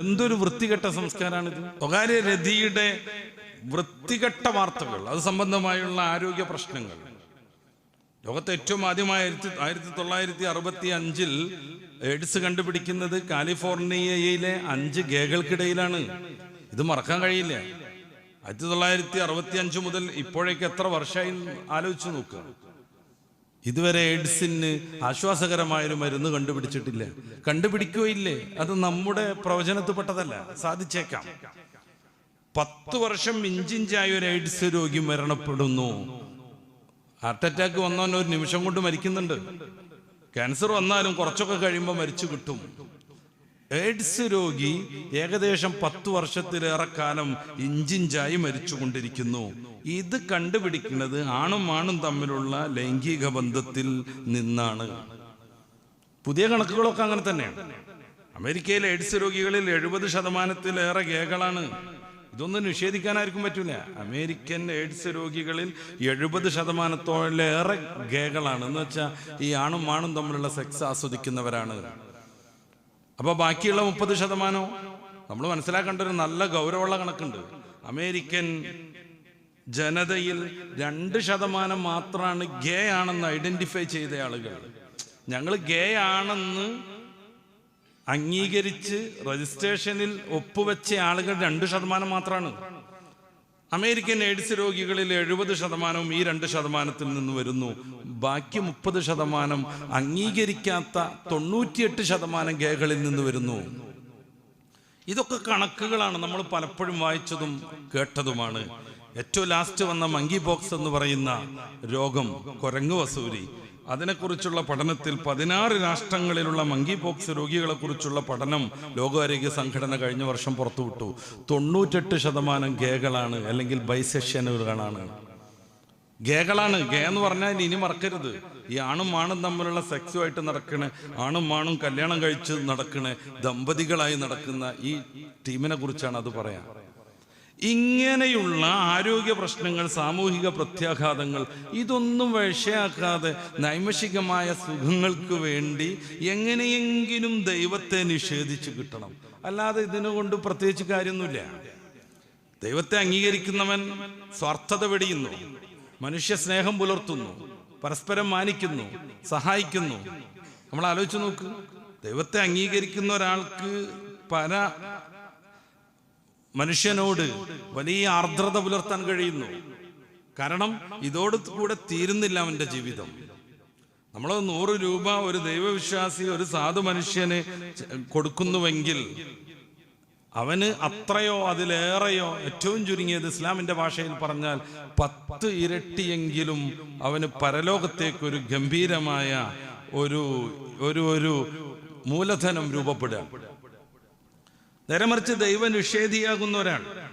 എന്തൊരു വൃത്തികെട്ട സംസ്കാരമാണിത്? സ്വകാര്യ രതിയുടെ വൃത്തികെട്ട വാർത്തകൾ അത് സംബന്ധമായുള്ള ആരോഗ്യ പ്രശ്നങ്ങൾ. ലോകത്തെ ഏറ്റവും ആദ്യമായി ആയിരത്തി ആയിരത്തി തൊള്ളായിരത്തി അറുപത്തി അഞ്ചിൽ എയ്ഡ്സ് കണ്ടുപിടിക്കുന്നത് കാലിഫോർണിയയിലെ അഞ്ച് ഗേകൾക്കിടയിലാണ്. ഇത് മറക്കാൻ കഴിയില്ല. ആയിരത്തി തൊള്ളായിരത്തി അറുപത്തി അഞ്ച് മുതൽ ഇപ്പോഴേക്ക് എത്ര വർഷമായി ആലോചിച്ച് നോക്കുക ഇതുവരെ എയ്ഡ്സിന് ആശ്വാസകരമായൊരു മരുന്ന് കണ്ടുപിടിച്ചിട്ടില്ല. കണ്ടുപിടിക്കുകയില്ലേ? അത് നമ്മുടെ പ്രവചനത്തിൽപ്പെട്ടതല്ല സാധിച്ചേക്കാം. പത്ത് വർഷം ഇഞ്ചിഞ്ചായ ഒരു എയ്ഡ്സ് രോഗി മരണപ്പെടുന്നു. ഹാർട്ട് അറ്റാക്ക് വന്നവൻ ഒരു നിമിഷം കൊണ്ട് മരിക്കുന്നുണ്ട്. ക്യാൻസർ വന്നാലും കുറച്ചൊക്കെ കഴിയുമ്പോൾ മരിച്ചു കിട്ടും. എയ്ഡ്സ് രോഗി ഏകദേശം പത്ത് വർഷത്തിലേറെ കാലം ഇഞ്ചിഞ്ചായി മരിച്ചുകൊണ്ടിരിക്കുന്നു. ഇത് കണ്ടുപിടിക്കുന്നത് ആണും ആണും തമ്മിലുള്ള ലൈംഗിക ബന്ധത്തിൽ നിന്നാണ്. പുതിയ കണക്കുകളൊക്കെ അങ്ങനെ തന്നെയാണ്. അമേരിക്കയിലെ എയ്ഡ്സ് രോഗികളിൽ എഴുപത് ശതമാനത്തിലേറെ ഗേകളാണ് ഇതൊന്നും നിഷേധിക്കാനായിരിക്കും പറ്റൂല. അമേരിക്കൻ എയ്ഡ്സ് രോഗികളിൽ എഴുപത് ശതമാനത്തോളേറെ ഗേകളാണ് എന്ന് വെച്ചാൽ ഈ ആണും ആണും തമ്മിലുള്ള സെക്സ് ആസ്വദിക്കുന്നവരാണ്. അപ്പൊ ബാക്കിയുള്ള മുപ്പത് ശതമാനോ നമ്മൾ മനസ്സിലാക്കേണ്ട ഒരു നല്ല ഗൗരവമുള്ള കണക്കുണ്ട്. അമേരിക്കൻ ജനതയിൽ രണ്ട് ശതമാനം മാത്രമാണ് ഗേ ആണെന്ന് ഐഡന്റിഫൈ ചെയ്ത ആളുകൾ. ഞങ്ങൾ ഗേ ആണെന്ന് അംഗീകരിച്ച് രജിസ്ട്രേഷനിൽ ഒപ്പുവെച്ച ആളുകൾ രണ്ട് ശതമാനം മാത്രമാണ് അമേരിക്കൻ എയ്ഡ്സ് രോഗികളിൽ എഴുപത് ശതമാനവും ഈ രണ്ട് ശതമാനത്തിൽ നിന്ന് വരുന്നു. ബാക്കി മുപ്പത് ശതമാനം അംഗീകരിക്കാത്ത തൊണ്ണൂറ്റിയെട്ട് ശതമാനം ഗേകളിൽ നിന്ന് വരുന്നു. ഇതൊക്കെ കണക്കുകളാണ് നമ്മൾ പലപ്പോഴും വായിച്ചതും കേട്ടതുമാണ്. ഏറ്റവും ലാസ്റ്റ് വന്ന മങ്കി ബോക്സ് എന്ന് പറയുന്ന രോഗം കൊരങ്ങു വസൂരി. അതിനെക്കുറിച്ചുള്ള പഠനത്തിൽ പതിനാറ് രാഷ്ട്രങ്ങളിലുള്ള മങ്കി പോക്സ് രോഗികളെ കുറിച്ചുള്ള പഠനം ലോകാരോഗ്യ സംഘടന കഴിഞ്ഞ വർഷം പുറത്തുവിട്ടു. തൊണ്ണൂറ്റെട്ട് ശതമാനം ഗേകളാണ് അല്ലെങ്കിൽ ബൈസെഷ്യനുകളാണ് ഗേകളാണ്. ഗേ എന്ന് പറഞ്ഞാൽ ഇനി മറക്കരുത്. ഈ ആണും ആണും തമ്മിലുള്ള സെക്സുമായിട്ട് നടക്കണ ആണും ആണും കല്യാണം കഴിച്ച് നടക്കണ ദമ്പതികളായി നടക്കുന്ന ഈ ടീമിനെ കുറിച്ചാണ് അത് പറയാം ഇങ്ങനെയുള്ള ആരോഗ്യ പ്രശ്നങ്ങൾ സാമൂഹിക പ്രത്യാഘാതങ്ങൾ ഇതൊന്നും വിഷയാക്കാതെ നൈമഷികമായ സുഖങ്ങൾക്ക് വേണ്ടി എങ്ങനെയെങ്കിലും ദൈവത്തെ നിഷേധിച്ച് കിട്ടണം. അല്ലാതെ ഇതിനുകൊണ്ട് പ്രത്യേകിച്ച് കാര്യമൊന്നുമില്ല. ദൈവത്തെ അംഗീകരിക്കുന്നവൻ സ്വാർത്ഥത വെടിയുന്നു മനുഷ്യ സ്നേഹം പുലർത്തുന്നു പരസ്പരം മാനിക്കുന്നു സഹായിക്കുന്നു. നമ്മൾ ആലോചിച്ച് നോക്ക് ദൈവത്തെ അംഗീകരിക്കുന്ന ഒരാൾക്ക് പല മനുഷ്യനോട് വലിയ ആർദ്രത പുലർത്താൻ കഴിയുന്നു. കാരണം ഇതോട് കൂടെ തീരുന്നില്ല അവന്റെ ജീവിതം. നമ്മൾ നൂറ് രൂപ ഒരു ദൈവവിശ്വാസി ഒരു സാധു മനുഷ്യന് കൊടുക്കുന്നുവെങ്കിൽ അവന് അത്രയോ അതിലേറെയോ ഏറ്റവും ചുരുങ്ങിയത് ഇസ്ലാമിന്റെ ഭാഷയിൽ പറഞ്ഞാൽ പത്ത് ഇരട്ടിയെങ്കിലും അവന് പരലോകത്തേക്ക് ഒരു ഗംഭീരമായ ഒരു ഒരു ഒരു മൂലധനം രൂപപ്പെടുക. നേരെ മറിച്ച് ദൈവ നിഷേധിയാകുന്ന ഒരാൾ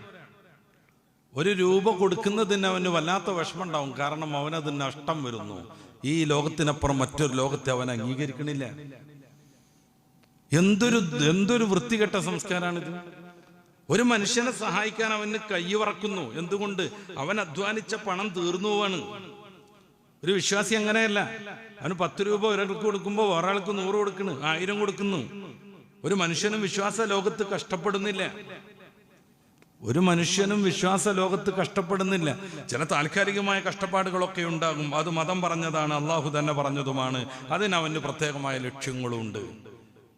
ഒരു രൂപ കൊടുക്കുന്നതിന് അവന് വല്ലാത്ത വിഷമം ഉണ്ടാവും കാരണം അവനത് നഷ്ടം വരുന്നു. ഈ ലോകത്തിനപ്പുറം മറ്റൊരു ലോകത്തെ അവൻ അംഗീകരിക്കണില്ല. എന്തൊരു എന്തൊരു വൃത്തികെട്ട സംസ്കാരമാണിത്. ഒരു മനുഷ്യനെ സഹായിക്കാൻ അവന് കൈവറക്കുന്നു എന്തുകൊണ്ട്? അവൻ അധ്വാനിച്ച പണം തീർന്നു പോവാണ്. ഒരു വിശ്വാസി അങ്ങനെയല്ല. അവന് പത്ത് രൂപ ഒരാൾക്ക് കൊടുക്കുമ്പോൾ ഒരാൾക്ക് നൂറ് കൊടുക്കുന്നു ആയിരം കൊടുക്കുന്നു. ഒരു മനുഷ്യനും വിശ്വാസ ലോകത്ത് കഷ്ടപ്പെടുന്നില്ല. ഒരു മനുഷ്യനും വിശ്വാസ ലോകത്ത് കഷ്ടപ്പെടുന്നില്ല. ചില താൽക്കാലികമായ കഷ്ടപ്പാടുകളൊക്കെ ഉണ്ടാകും. അത് മതം പറഞ്ഞതാണ് അള്ളാഹു തന്നെ പറഞ്ഞതുമാണ്. അതിനവന് പ്രത്യേകമായ ലക്ഷ്യങ്ങളുണ്ട്.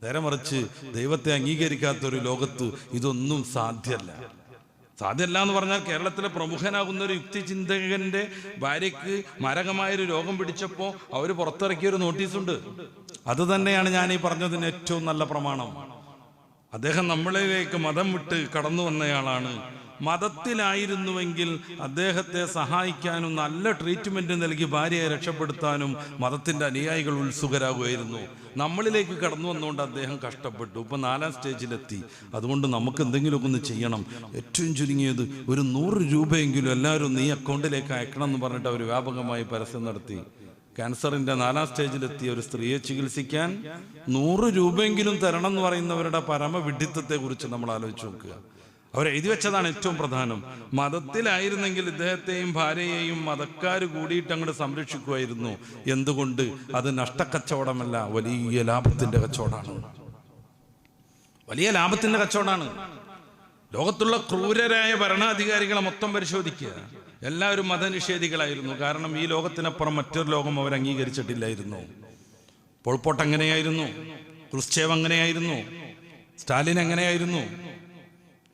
നേരെ മറിച്ച് ദൈവത്തെ അംഗീകരിക്കാത്തൊരു ലോകത്ത് ഇതൊന്നും സാധ്യമല്ല സാധ്യമല്ല എന്ന് പറഞ്ഞാൽ കേരളത്തിലെ പ്രമുഖനാകുന്ന ഒരു യുക്തി ചിന്തകന്റെ ഭാര്യയ്ക്ക് മാരകമായൊരു രോഗം പിടിച്ചപ്പോൾ അവർ പുറത്തിറക്കിയ ഒരു നോട്ടീസുണ്ട്. അത് തന്നെയാണ് ഞാൻ ഈ പറഞ്ഞതിന് ഏറ്റവും നല്ല പ്രമാണം. അദ്ദേഹം നമ്മളിലേക്ക് മതം വിട്ട് കടന്നു വന്നയാളാണ്. മതത്തിലായിരുന്നുവെങ്കിൽ അദ്ദേഹത്തെ സഹായിക്കാനും നല്ല ട്രീറ്റ്മെന്റ് നൽകി ഭാര്യയെ രക്ഷപ്പെടുത്താനും മതത്തിന്റെ അനുയായികൾ ഉത്സുകരാകുമായിരുന്നു. നമ്മളിലേക്ക് കടന്നു വന്നുകൊണ്ട് അദ്ദേഹം കഷ്ടപ്പെട്ടു. ഇപ്പൊ നാലാം സ്റ്റേജിലെത്തി അതുകൊണ്ട് നമുക്ക് എന്തെങ്കിലുമൊക്കെ ഒന്ന് ചെയ്യണം. ഏറ്റവും ചുരുങ്ങിയത് ഒരു നൂറ് രൂപയെങ്കിലും എല്ലാവരും നീ അക്കൗണ്ടിലേക്ക് അയക്കണം എന്ന് പറഞ്ഞിട്ട് അവർ വ്യാപകമായി പരസ്യം നടത്തി. ക്യാൻസറിന്റെ നാലാം സ്റ്റേജിലെത്തിയ ഒരു സ്ത്രീയെ ചികിത്സിക്കാൻ നൂറ് രൂപയെങ്കിലും തരണം എന്ന് പറയുന്നവരുടെ പരമവിഡിത്തത്തെ കുറിച്ച് നമ്മൾ ആലോചിച്ച് നോക്കുക. അവർ എഴുതി വെച്ചതാണ് ഏറ്റവും പ്രധാനം. മതത്തിലായിരുന്നെങ്കിൽ ഇദ്ദേഹത്തെയും ഭാര്യയെയും മതക്കാർ കൂടിയിട്ട് അങ്ങോട്ട് സംരക്ഷിക്കുമായിരുന്നു എന്തുകൊണ്ട്? അത് നഷ്ടക്കച്ചവടമല്ല വലിയ ലാഭത്തിന്റെ കച്ചവടമാണ്. വലിയ ലാഭത്തിന്റെ കച്ചവടമാണ്. ലോകത്തുള്ള ക്രൂരരായ ഭരണാധികാരികളെ മൊത്തം പരിശോധിക്കുക. എല്ലാവരും മതനിഷേധികളായിരുന്നു. കാരണം ഈ ലോകത്തിനപ്പുറം മറ്റൊരു ലോകം അവർ അംഗീകരിച്ചിട്ടില്ലായിരുന്നു. പോൾപോട്ട് എങ്ങനെയായിരുന്നു ക്രിസ്ചേവ് എങ്ങനെയായിരുന്നു സ്റ്റാലിൻ എങ്ങനെയായിരുന്നു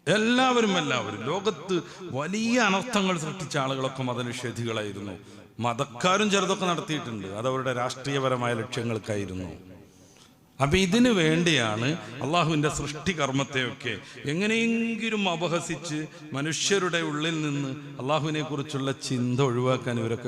എല്ലാവരും എല്ലാവരും. ലോകത്ത് വലിയ അനർത്ഥങ്ങൾ സൃഷ്ടിച്ച ആളുകളൊക്കെ മതനിഷേധികളായിരുന്നു. മതക്കാരും ചെറുതൊക്കെ നടത്തിയിട്ടുണ്ട്. അതവരുടെ രാഷ്ട്രീയപരമായ ലക്ഷ്യങ്ങൾക്കായിരുന്നു. അപ്പൊ ഇതിനു വേണ്ടിയാണ് അള്ളാഹുവിന്റെ സൃഷ്ടികർമ്മത്തെയൊക്കെ എങ്ങനെയെങ്കിലും അപഹസിച്ച് മനുഷ്യരുടെ ഉള്ളിൽ നിന്ന് അള്ളാഹുവിനെ കുറിച്ചുള്ള ചിന്ത ഒഴിവാക്കാൻ ഇവരൊക്കെ